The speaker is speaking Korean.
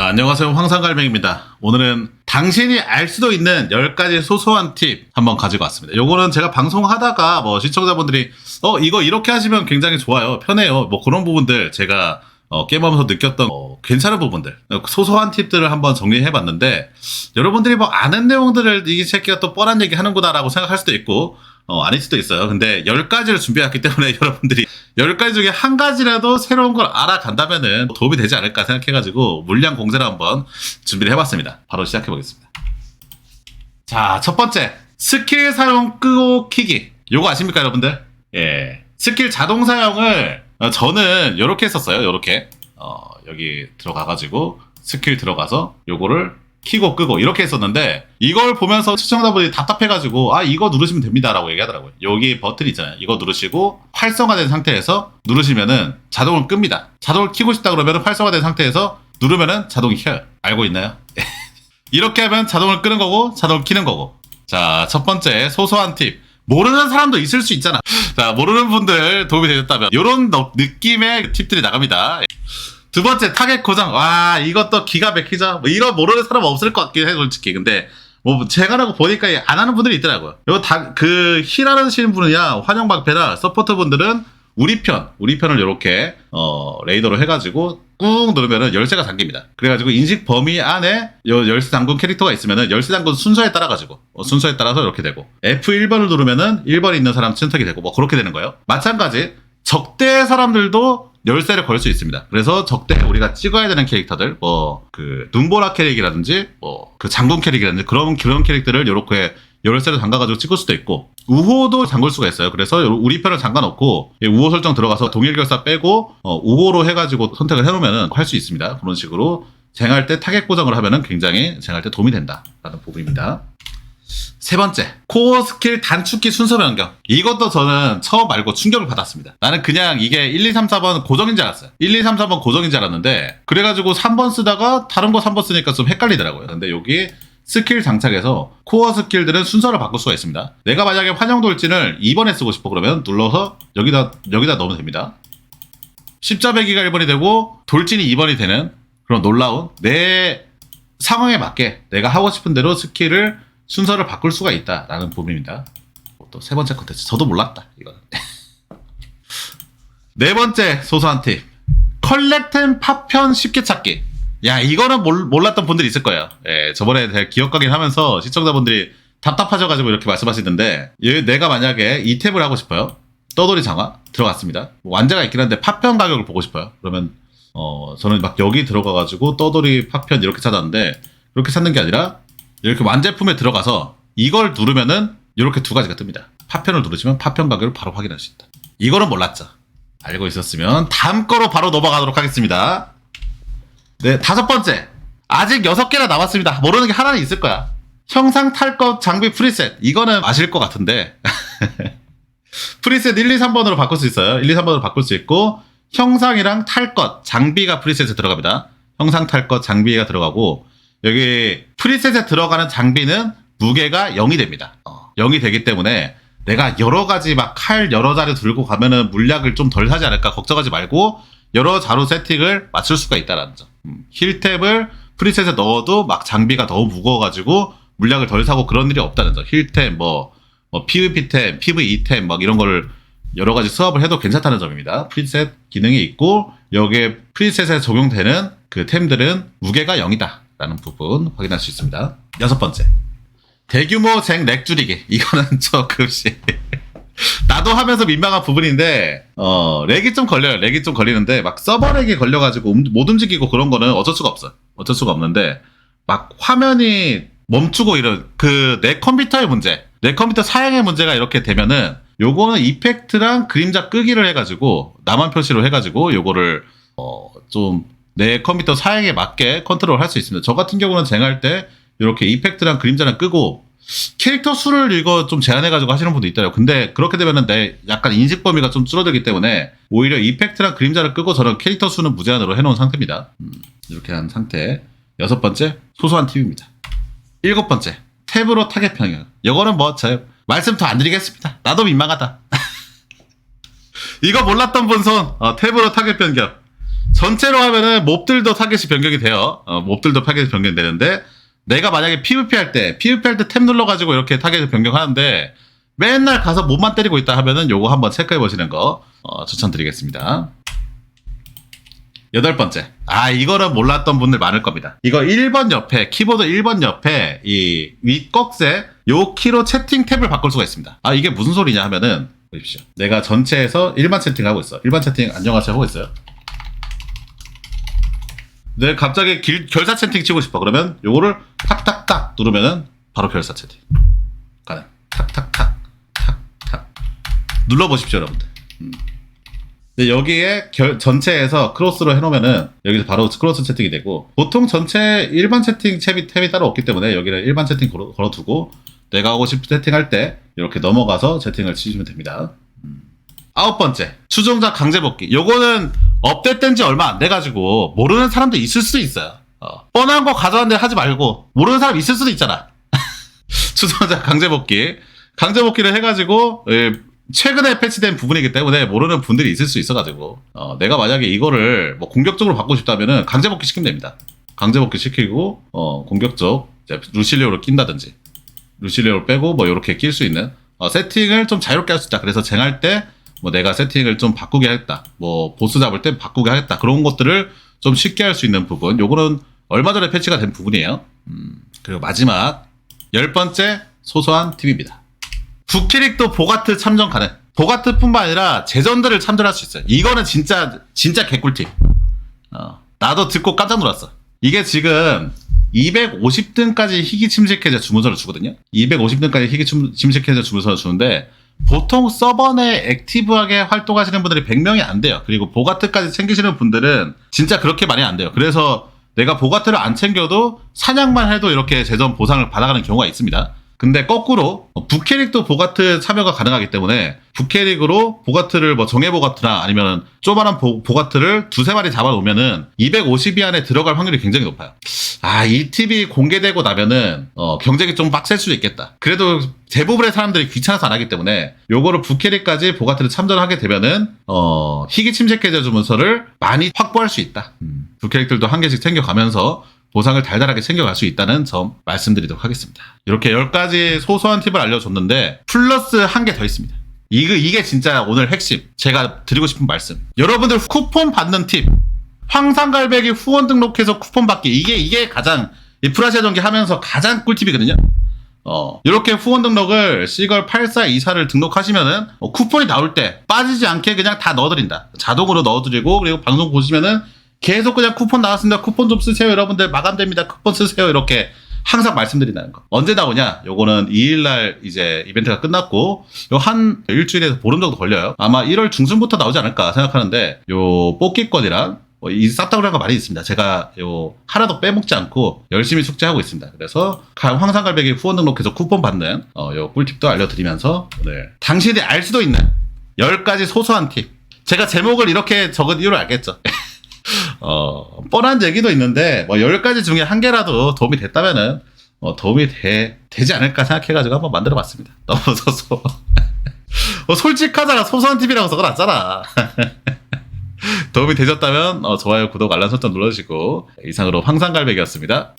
자, 안녕하세요. 황상갈맹입니다. 오늘은 당신이 알 수도 있는 10가지 소소한 팁 한번 가지고 왔습니다. 요거는 제가 방송하다가 뭐 시청자분들이 어, 이거 이렇게 하시면 굉장히 좋아요. 편해요. 뭐 그런 부분들 제가 어, 게임하면서 느꼈던 어, 괜찮은 부분들, 어, 소소한 팁들을 한번 정리해 봤는데 여러분들이 뭐 아는 내용들을 이 새끼가 또 뻔한 얘기 하는구나라고 생각할 수도 있고 어, 아닐 수도 있어요. 근데 10가지를 준비했기 때문에 여러분들이 10가지 중에 한 가지라도 새로운 걸 알아간다면은 도움이 되지 않을까 생각해가지고 물량 공세를 한번 준비를 해봤습니다. 바로 시작해보겠습니다. 자, 첫 번째. 스킬 사용 끄고 키기. 요거 아십니까, 여러분들? 예. 스킬 자동 사용을 어, 저는 요렇게 했었어요. 요렇게. 어, 여기 들어가가지고 스킬 들어가서 요거를 키고 끄고 이렇게 했었는데 이걸 보면서 시청자분들이 답답해가지고 아 이거 누르시면 됩니다라고 얘기하더라고요. 여기 버튼 있잖아요. 이거 누르시고 활성화된 상태에서 누르시면은 자동을 끕니다. 자동을 키고 싶다 그러면 활성화된 상태에서 누르면은 자동이 켜요. 알고 있나요? 이렇게 하면 자동을 끄는 거고 자동을 키는 거고. 자, 첫 번째 소소한 팁. 모르는 사람도 있을 수 있잖아. 자, 모르는 분들 도움이 되셨다면 이런 느낌의 팁들이 나갑니다. 두 번째 타겟 고정. 와, 이것도 기가 막히죠. 뭐 이런 모르는 사람 없을 것 같긴 해, 솔직히. 근데 뭐 제가 라고 보니까 안 하는 분들이 있더라고요. 이거 다그 힐하시는 분이야 환영 방패나 서포터 분들은 우리 편, 우리 편을 이렇게 어, 레이더로 해가지고 꾹 누르면은 열쇠가 잠깁니다. 그래가지고 인식 범위 안에 요 열쇠 잠근 캐릭터가 있으면은 열쇠 잠근 순서에 따라 가지고 어, 순서에 따라서 이렇게 되고 F1번을 누르면은 1번 있는 사람 선택이 되고 뭐 그렇게 되는 거예요. 마찬가지 적대 사람들도 열쇠를 걸 수 있습니다. 그래서 적대 우리가 찍어야 되는 캐릭터들, 뭐 그 눈보라 캐릭이라든지 뭐 그 장군 캐릭이라든지 그런 그런 캐릭터를 이렇게 열쇠를 잠가가지고 찍을 수도 있고 우호도 잠글 수가 있어요. 그래서 우리 편을 잠가놓고 우호 설정 들어가서 동일 결사 빼고 어, 우호로 해가지고 선택을 해놓으면 할 수 있습니다. 그런 식으로 쟁할 때 타겟 고정을 하면은 굉장히 쟁할 때 도움이 된다라는 부분입니다. 세 번째, 코어 스킬 단축키 순서 변경. 이것도 저는 처음 알고 충격을 받았습니다. 나는 그냥 이게 1, 2, 3, 4번 고정인 줄 알았어요. 1, 2, 3, 4번 고정인 줄 알았는데, 그래가지고 3번 쓰다가 다른 거 3번 쓰니까 좀 헷갈리더라고요. 근데 여기 스킬 장착에서 코어 스킬들은 순서를 바꿀 수가 있습니다. 내가 만약에 환영 돌진을 2번에 쓰고 싶어 그러면 눌러서 여기다, 여기다 넣으면 됩니다. 십자배기가 1번이 되고 돌진이 2번이 되는 그런 놀라운 내 상황에 맞게 내가 하고 싶은 대로 스킬을 순서를 바꿀 수가 있다라는 부분입니다. 또 세 번째 컨텐츠 저도 몰랐다 이거는. 네 번째 소소한 팁 컬렉템 파편 쉽게 찾기. 야 이거는 몰, 몰랐던 분들이 있을 거예요. 예, 저번에 제가 기억 가긴 하면서 시청자분들이 답답하셔가지고 이렇게 말씀하시는데 얘, 내가 만약에 이 탭을 하고 싶어요. 떠돌이 장화 들어갔습니다. 뭐 완제가 있긴 한데 파편 가격을 보고 싶어요. 그러면 어 저는 막 여기 들어가가지고 떠돌이 파편 이렇게 찾았는데 그렇게 찾는 게 아니라 이렇게 완제품에 들어가서 이걸 누르면은 이렇게 두 가지가 뜹니다. 파편을 누르시면 파편 가격을 바로 확인할 수 있다. 이거는 몰랐죠. 알고 있었으면 다음 거로 바로 넘어가도록 하겠습니다. 네, 다섯 번째. 아직 여섯 개나 남았습니다. 모르는 게 하나는 있을 거야. 형상 탈것 장비 프리셋. 이거는 아실 것 같은데. 프리셋 1, 2, 3번으로 바꿀 수 있어요. 1, 2, 3번으로 바꿀 수 있고, 형상이랑 탈 것, 장비가 프리셋에 들어갑니다. 형상 탈 것, 장비가 들어가고, 여기 프리셋에 들어가는 장비는 무게가 0이 됩니다. 어, 0이 되기 때문에 내가 여러 가지 막 칼 여러 자리 들고 가면은 물약을 좀 덜 사지 않을까 걱정하지 말고 여러 자루 세팅을 맞출 수가 있다라는 점. 음, 힐탭을 프리셋에 넣어도 막 장비가 너무 무거워가지고 물약을 덜 사고 그런 일이 없다는 점. 힐탭, 뭐, 뭐 PVP템, PVE템 막 이런 거를 여러 가지 수업을 해도 괜찮다는 점입니다. 프리셋 기능이 있고 여기에 프리셋에 적용되는 그 템들은 무게가 0이다. 라는 부분 확인할 수 있습니다. 여섯 번째. 대규모 쟁 렉 줄이기. 이거는 저 급시. 나도 하면서 민망한 부분인데, 어, 렉이 좀 걸려요. 렉이 좀 걸리는데, 막 서버 렉이 걸려가지고 움- 못 움직이고 그런 거는 어쩔 수가 없어. 어쩔 수가 없는데, 막 화면이 멈추고 이런, 그, 내 컴퓨터의 문제, 내 컴퓨터 사양의 문제가 이렇게 되면은, 요거는 이펙트랑 그림자 끄기를 해가지고, 나만 표시로 해가지고, 요거를, 어, 좀, 내 컴퓨터 사양에 맞게 컨트롤 할 수 있습니다. 저 같은 경우는 쟁할 때 이렇게 이펙트랑 그림자랑 끄고 캐릭터 수를 이거 좀 제한해가지고 하시는 분도 있더라고요. 근데 그렇게 되면은 내 약간 인식 범위가 좀 줄어들기 때문에 오히려 이펙트랑 그림자를 끄고 저는 캐릭터 수는 무제한으로 해놓은 상태입니다. 음, 이렇게 한 상태. 여섯 번째, 소소한 팁입니다. 일곱 번째, 탭으로 타겟 평형. 이거는 뭐, 저, 말씀 더 안 드리겠습니다. 나도 민망하다. 이거 몰랐던 분 손, 어, 탭으로 타겟 변경. 전체로 하면은 몹들도 타겟이 변경이 돼요. 어, 몹들도 타겟이 변경되는데 내가 만약에 PVP 할 때, PVP 할 때 탭 눌러가지고 이렇게 타겟을 변경하는데 맨날 가서 몸만 때리고 있다 하면은 요거 한번 체크해 보시는 거 어, 추천드리겠습니다. 여덟 번째. 아, 이거는 몰랐던 분들 많을 겁니다. 이거 1번 옆에, 키보드 1번 옆에 이 윗꺽쇠 요 키로 채팅 탭을 바꿀 수가 있습니다. 아, 이게 무슨 소리냐 하면은 보십시오. 내가 전체에서 일반 채팅하고 있어. 일반 채팅 안녕하세요 하고 있어요. 내가 갑자기 길- 결사 채팅 치고 싶어. 그러면 요거를 탁탁탁 누르면은 바로 결사 채팅. 가능. 탁탁탁. 탁탁. 눌러보십시오, 여러분들. 음. 근데 여기에 결- 전체에서 크로스로 해놓으면은 여기서 바로 크로스 채팅이 되고 보통 전체 일반 채팅 탭이, 탭이 따로 없기 때문에 여기를 일반 채팅 걸어, 걸어두고 내가 하고 싶은 채팅할 때 이렇게 넘어가서 채팅을 치시면 됩니다. 음. 아홉 번째 추종자 강제 복귀. 요거는 업데이트된 지 얼마 안 돼가지고 모르는 사람도 있을 수도 있어요. 어, 뻔한 거 가져왔는데 하지 말고 모르는 사람 있을 수도 있잖아. 추종자 강제 복귀. 강제 복귀를 해가지고 예, 최근에 패치된 부분이기 때문에 모르는 분들이 있을 수 있어가지고 어, 내가 만약에 이거를 뭐 공격적으로 바꾸고 싶다면은 강제 복귀 시키면 됩니다. 강제 복귀 시키고 어, 공격적 루실리오를 낀다든지 루실리오를 빼고 뭐 이렇게 낄 수 있는 어, 세팅을 좀 자유롭게 할 수 있다. 그래서 쟁할 때 뭐 내가 세팅을 좀 바꾸게 하겠다. 뭐 보스 잡을 때 바꾸게 하겠다. 그런 것들을 좀 쉽게 할 수 있는 부분. 요거는 얼마 전에 패치가 된 부분이에요. 음, 그리고 마지막 열 번째 소소한 팁입니다. 부캐릭도 보가트 참전 가능. 보가트뿐만 아니라 제전들을 참전할 수 있어요. 이거는 진짜 진짜 개꿀팁. 어, 나도 듣고 깜짝 놀랐어. 이게 지금 250등까지 희귀 침식해제 주문서를 주거든요. 250등까지 희귀 침- 침식해제 주문서를 주는데 보통 서버 내 액티브하게 활동하시는 분들이 100명이 안 돼요. 그리고 보가트까지 챙기시는 분들은 진짜 그렇게 많이 안 돼요. 그래서 내가 보가트를 안 챙겨도 사냥만 해도 이렇게 재전 보상을 받아가는 경우가 있습니다. 근데 거꾸로 어, 부캐릭도 보가트 참여가 가능하기 때문에 부캐릭으로 보가트를 뭐 정해 보가트나 아니면 보, 보가트를 두세 마리 잡아놓으면은 250위 안에 들어갈 확률이 굉장히 높아요. 아, 이 팁이 공개되고 나면은 어, 경쟁이 좀 빡셀 수도 있겠다. 그래도 대부분의 사람들이 귀찮아서 안 하기 때문에 요거를 부캐릭까지 보가트를 참전하게 되면은 어, 희귀 침식 해제 주문서를 많이 확보할 수 있다. 음, 부캐릭들도 한 개씩 챙겨가면서 보상을 달달하게 챙겨갈 수 있다는 점 말씀드리도록 하겠습니다. 이렇게 10가지 소소한 팁을 알려줬는데 플러스 한 개 더 있습니다. 이거, 이게 진짜 오늘 핵심. 제가 드리고 싶은 말씀. 여러분들 쿠폰 받는 팁. 황상갈배기 후원 등록해서 쿠폰 받기. 이게, 이게 가장, 이 프라시아 전기 하면서 가장 꿀팁이거든요. 어, 이렇게 후원 등록을 시걸 8424를 등록하시면은 어, 쿠폰이 나올 때 빠지지 않게 그냥 다 넣어드린다. 자동으로 넣어드리고 그리고 방송 보시면은 계속 그냥 쿠폰 나왔습니다. 쿠폰 좀 쓰세요. 여러분들 마감됩니다. 쿠폰 쓰세요. 이렇게 항상 말씀드린다는 거. 언제 나오냐? 요거는 2일날 이제 이벤트가 끝났고 요 한 일주일에서 보름 정도 걸려요. 아마 1월 중순부터 나오지 않을까 생각하는데 요 뽑기권이랑 뭐이 싹다구리가 많이 있습니다. 제가 요 하나도 빼먹지 않고 열심히 숙제하고 있습니다. 그래서 강- 황상갈배기 후원 등록해서 쿠폰 받는 어, 요 꿀팁도 알려드리면서 오늘 당신이 알 수도 있는 10가지 소소한 팁. 제가 제목을 이렇게 적은 이유를 알겠죠. 어, 뻔한 얘기도 있는데, 뭐, 10가지 중에 한 개라도 도움이 됐다면은, 어, 도움이 돼, 되지 않을까 생각해가지고 한번 만들어 봤습니다. 소소. 어, 솔직하잖아. 소소한 팁이라고 적어놨잖아. 도움이 되셨다면, 어, 좋아요, 구독, 알람 설정 눌러주시고, 이상으로 황상갈백이었습니다.